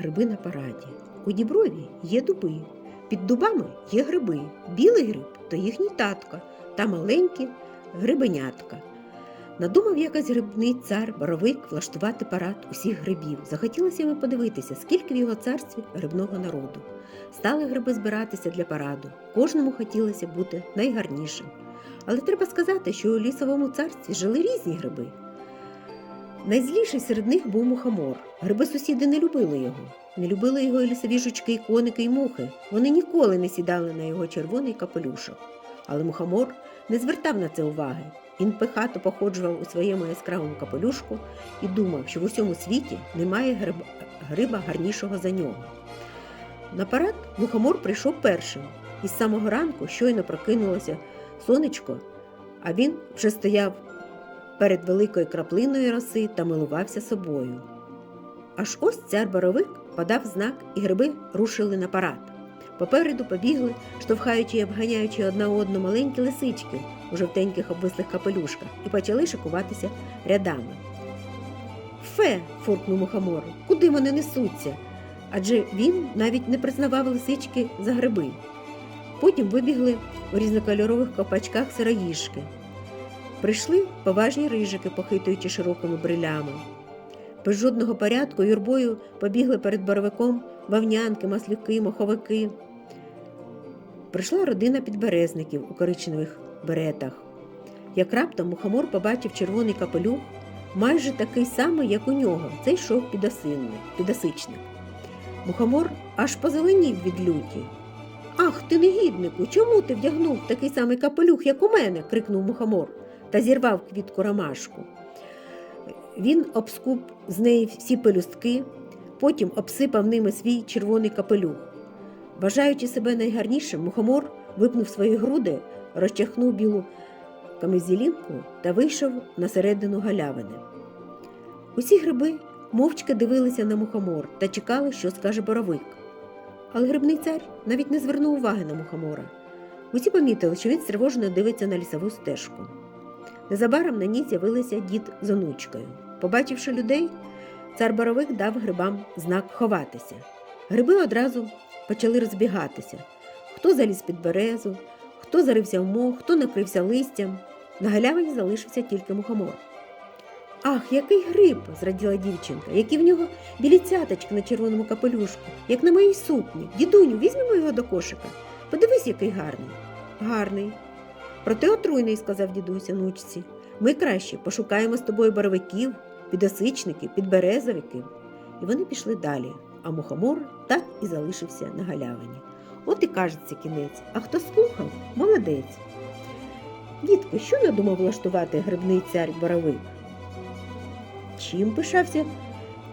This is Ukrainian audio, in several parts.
гриби на параді. У діброві є дуби. Під дубами є гриби. Білий гриб то їхній татко та маленькі грибенятка. Надумав якось грибний цар боровик влаштувати парад усіх грибів. Захотілося йому подивитися, скільки в його царстві грибного народу. Стали гриби збиратися для параду. Кожному хотілося бути найгарнішим. Але треба сказати, що у лісовому царстві жили різні гриби. Найзліший серед них був мухомор. Гриби сусіди не любили його. Не любили його і лісові жучки, і коники, і мухи. Вони ніколи не сідали на його червоний капелюшок. Але мухомор не звертав на це уваги. Він пихато походжував у своєму яскравому капелюшку і думав, що в усьому світі немає гриба, гриба гарнішого за нього. На парад мухомор прийшов першим. І з самого ранку щойно прокинулося сонечко, а він вже стояв перед великою краплиною роси та милувався собою. Аж ось цар боровик подав знак, і гриби рушили на парад. Попереду побігли, штовхаючи і обганяючи одна одну маленькі лисички у жовтеньких обвислих капелюшках, і почали шикуватися рядами. Фе, фуркнув мухомор, куди вони несуться? Адже він навіть не признавав лисички за гриби. Потім вибігли у різнокольорових копачках сироїжки. Прийшли поважні рижики, похитуючи широкими брилями. Без жодного порядку юрбою побігли перед боровиком вавнянки, маслюки, моховики. Прийшла родина підберезників у коричневих беретах. Як раптом мухомор побачив червоний капелюх, майже такий самий, як у нього, це йшов підосичник. Мухомор аж позеленів від люті. Ах, ти негіднику, чому ти вдягнув такий самий капелюх, як у мене? крикнув мухомор та зірвав квітку ромашку. Він обскуб з неї всі пелюстки, потім обсипав ними свій червоний капелюх. Бажаючи себе найгарнішим, мухомор випнув свої груди, розчахнув білу камезілінку та вийшов на середину галявини. Усі гриби мовчки дивилися на мухомор та чекали, що скаже боровик. Але грибний цар навіть не звернув уваги на мухомора. Усі помітили, що він стривожено дивиться на лісову стежку. Незабаром на ній з'явилися дід з онучкою. Побачивши людей, цар боровик дав грибам знак ховатися. Гриби одразу почали розбігатися. Хто заліз під березу, хто зарився в мох, хто накрився листям. На галявині залишився тільки мухомор. Ах, який гриб! зраділа дівчинка, які в нього білі цяточки на червоному капелюшку, як на моїй сукні. Дідуню, візьмемо його до кошика. Подивись, який гарний. Гарний. Проте отруйний, сказав дідусь онучці. Ми краще пошукаємо з тобою боровиків, підосичників, підберезовиків. І вони пішли далі, а мухомор так і залишився на галявині. От і кажеться кінець, а хто слухав, молодець. Дітко, що надумав влаштувати грибний цар боровик? Чим пишався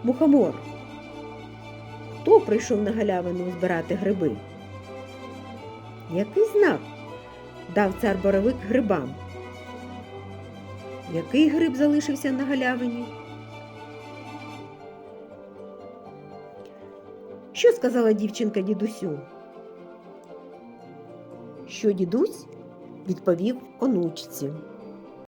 мухомор? Хто прийшов на галявину збирати гриби? Який знак дав цар боровик грибам? Який гриб залишився на галявині? Що сказала дівчинка дідусю? Що дідусь відповів онучці.